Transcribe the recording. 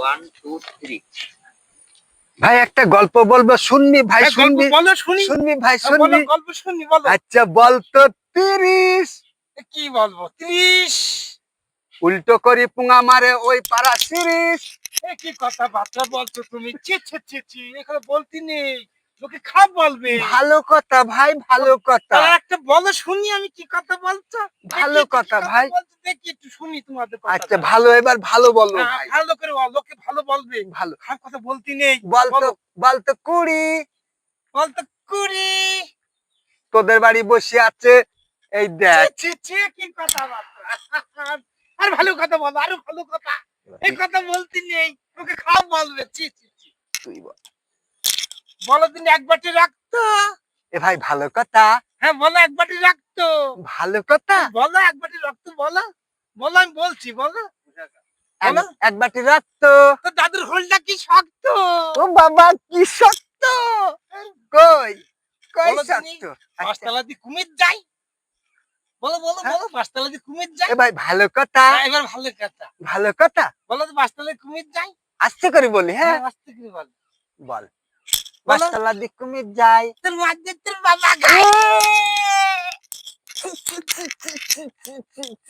One two three ভাই একটা গল্প বলব শুনবি ভাই হ্যাঁ, শুনবি? শুনবি ভাই হ্যাঁ, শুনবি? গল্প শুনি বলো। আচ্ছা বল তো তিরিশ। কি বলব ত্রিশ। উল্টো করি পুঙা মারে ওই পাড়া সিরিশ। এ কি কথা বার্তা বলছো তুমি? ছি ছি ছি ছি এখানে বলতি নেই। লোকে খাপ বলবে। ভালো কথা ভাই ভালো কথা। একটা বলো শুনি আমি কি কথা বলছো। ভালো কথা, ভাই। শুনি তোমাদের কথা আচ্ছা ভালো এবার ভালো বলো ভালো করে লোকে ভালো বলবে। ভালো। খারাপ কথা বলতে নেই বল তো বল। তো কুড়ি। বলতো কুড়ি। তোদের বাড়ি বসে আছে এই দেখ। কি কথা আর ভালো কথা বলো আরও ভালো কথা। এই কথা বলতে নেই লোকে খারাপ বলবে। ছি ছি তুই বল। বলো দিন এক বাটি রাখতো এ ভাই ভালো কথা। হ্যাঁ বলো এক বাটি রাখতো ভালো কথা? বলো এক বাটি রক্ত বলো। বলো আমি বলছি বলো। এক- বলো। এক বাটি রাখতো দাদুর হোলটা কি শক্ত? ও বাবা কি শক্ত। কই কই শক্ত? আচ্ছা, পাঁচতলা দিয়ে কুমির যাই বলো বলো হ্যাঁ। বলো পাঁচতলা দিয়ে কুমির যাই ভাই ভালো কথা। হ্যাঁ, এবার ভালো কথা। ভালো কথা। বলো তো কুমির যাই আস্তে করে বলি হ্যাঁ। হ্যাঁ আস্তে করে বল। বল। বাসতলা দিক কুমির যায়। তোর মাঝে তোর বাবা গায়।